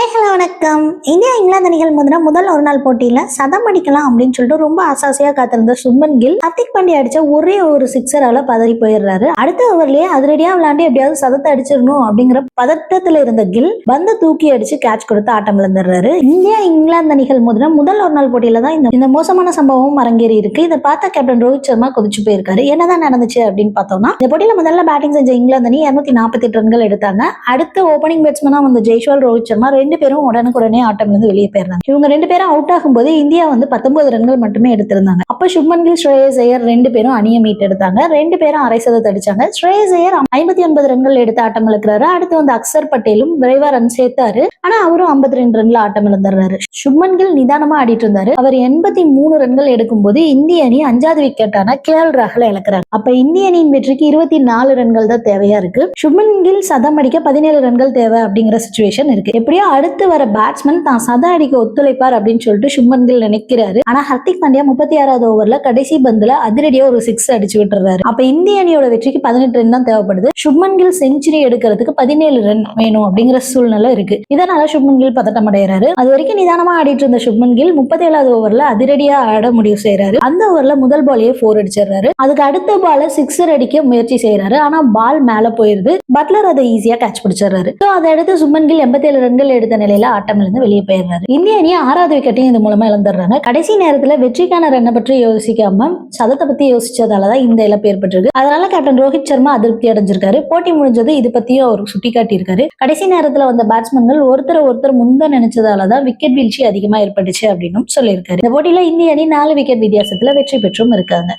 High hello வணக்கம். India England அணிகள் முதல்ல முதல் ஒரு நாள் போட்டியில சதம் அடிக்கலாம் அப்படின்னு சொல்லிட்டு ரொம்ப ஆசாசியா காத்திருந்த சுமன் கில் ஹர்திக் பாண்டியா அடிச்ச ஒரே ஒரு சிக்ஸரால பதறி போயிடுறாரு. அடுத்த ஓவர்லயே அதிரடியா விளையாண்டு எப்படியாவது சதத்தை அடிச்சிடணும் அப்படிங்கிற பதட்டத்துல இருந்த கில் பந்த தூக்கி அடிச்சு கேட்ச் கொடுத்து ஆட்டம் இழந்துடுறாரு. இந்தியா இங்கிலாந்து அணிகள் முதல்ல முதல் ஒரு நாள் போட்டியில தான் இந்த இந்த மோசமான சம்பவம் அரங்கேறி இருக்கு. இதை பார்த்த கேப்டன் ரோஹித் சர்மா கொதிச்சு போயிருக்காரு. என்னதான் நடந்துச்சு அப்படின்னு பார்த்தோம்னா இந்த போட்டியில முதல்ல பேட்டிங் செஞ்ச இங்கிலாந்து அணி இருநூத்தி நாற்பத்தி எட்டு ரன்கள் எடுத்தாங்க. அடுத்த ஓப்பனிங் பேட்ஸ்மனா வந்த ஜெய்ஷ்வால் ரோஹித் சர்மா ரெண்டு ரெண்டு பேரும் உடனுக்குடனே ஆட்டம்லேருந்து வெளியே போயிருந்தாங்க இவங்க ரெண்டு பேரும் அவுட் ஆகும்போது இந்தியா வந்து பத்தொன்பது ரன்கள் மட்டுமே எடுத்திருந்தாங்க. அப்ப சுப்மன் கில் ஸ்ரேயஸ் ஐயர் ரெண்டு பேரும் அணியை மீட் எடுத்தாங்க. ரெண்டு பேரும் அரை சதத்தை அடிச்சாங்க. ஸ்ரேயஸ் ஐயர் ஐம்பத்தி ஒன்பது ரன்கள் எடுத்து ஆட்டம் இழக்கிறாரு அடுத்து வந்து அக்சர் பட்டேலும் விரைவா ரன் சேர்த்தாரு. ஆனா அவரும் 52 ரெண்டு ரன்ல ஆட்டம் இழந்துடுறாரு சுப்மன் கில் நிதானமா ஆடிட்டு இருந்தாரு. அவர் எண்பத்தி மூணு ரன்கள் எடுக்கும்போது இந்திய அணி அஞ்சாவது விக்கெட்டான கேஎல் ராகுல இழக்கிறார் அப்ப இந்திய அணியின் வெற்றிக்கு இருபத்தி நாலு ரன்கள் தான் தேவையா இருக்கு. சுப்மன் கில் சதம் அடிக்க பதினேழு ரன்கள் தேவை அப்படிங்கிற சுச்சுவேஷன் இருக்கு. எப்படியோ அடுத்து வர பேட்ஸ்மேன் தான் சதா அடிக்க ஒத்துழைப்பார் அப்படின்னு சொல்லிட்டு சுப்மன் கில் நினைக்கிறாரு. ஆனா ஹர்திக் பாண்டியா முப்பத்தி ஆறாவது ஓவர்ல கடைசி பந்துல அதிரடியா ஒரு சிக்ஸ் அடிச்சு விட்டுறாரு. அப்ப இந்திய அணியோட வெற்றிக்கு பதினெட்டு ரன் தான் தேவைப்படுது. சுப்மன் கில் செஞ்சுரி எடுக்கிறதுக்கு பதினேழு ரன் வேணும் அப்படிங்கிற சூழ்நிலை இருக்கு. இதனால சுப்மன் கில் பதட்டம் அடைகிறாரு. அது வரைக்கும் நிதானமா ஆடிட்டு இருந்த சுப்மன் கில் முப்பத்தி ஏழாவது ஓவர்ல அதிரடியா ஆட முடிவு செய்யறாரு அந்த ஓவர்ல முதல் பாலையே ஃபோர் அடிச்சிடுறாரு. அதுக்கு அடுத்த பால சிக்ஸர் அடிக்க முயற்சி செய்யறாரு ஆனா பால் மேல போயிருது. பட்லர் அதை ஈஸியா கேட்ச் பிடிச்சிடுறாரு. அதை அடுத்து சுப்மன் கில் எண்பத்தி ஏழு ரன்கள் எடுத்து நிலையில ஆட்டம் இருந்து வெளியே போயிடுறாரு. இந்திய அணி ஆறாவது விக்கெட்டையும் இது மூலமா இழந்துடுறாங்க. கடைசி நேரத்துல வெற்றிக்கான ரன்னை பற்றி யோசிக்காம சதத்தை பத்தி யோசிச்சதாலதான் இந்த இழப்பு ஏற்பட்டிருக்கு. அதனால கேப்டன் ரோஹித் சர்மா அதிருப்தி அடைஞ்சிருக்காரு. போட்டி முடிஞ்சது இது பத்தியும் அவர் சுட்டிக்காட்டி இருக்காரு கடைசி நேரத்துல வந்த பேட்ஸ்மேன்கள் ஒருத்தர் ஒருத்தர் முந்த நினைச்சதாலதான் விக்கெட் வீழ்ச்சி அதிகமா ஏற்பட்டுச்சு அப்படின்னு சொல்லியிருக்காரு. இந்த போட்டியில இந்திய அணி நாலு விக்கெட் வித்தியாசத்துல வெற்றி பெற்றும் இருக்காங்க.